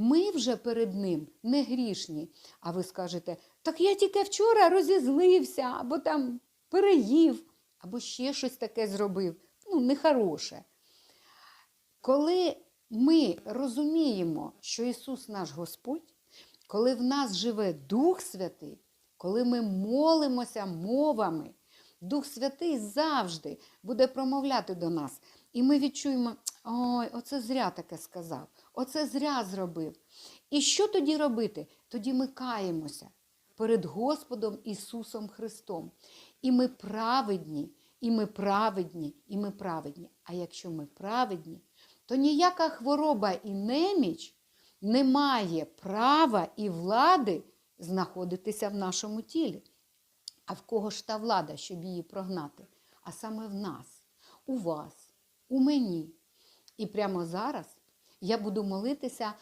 Ми вже перед ним не грішні. А ви скажете, так я тільки вчора розізлився, або там переїв, або ще щось таке зробив. Ну, нехороше. Коли ми розуміємо, що Ісус наш Господь, коли в нас живе Дух Святий, коли ми молимося мовами, Дух Святий завжди буде промовляти до нас. І ми відчуємо, ой, оце зря таке сказав, оце зря зробив. І що тоді робити? Тоді ми каємося перед Господом Ісусом Христом. І ми праведні, і ми праведні, і ми праведні. А якщо ми праведні, то ніяка хвороба і неміч не має права і влади знаходитися в нашому тілі. А в кого ж та влада, щоб її прогнати? А саме в нас, у вас, у мені. І прямо зараз я буду молитися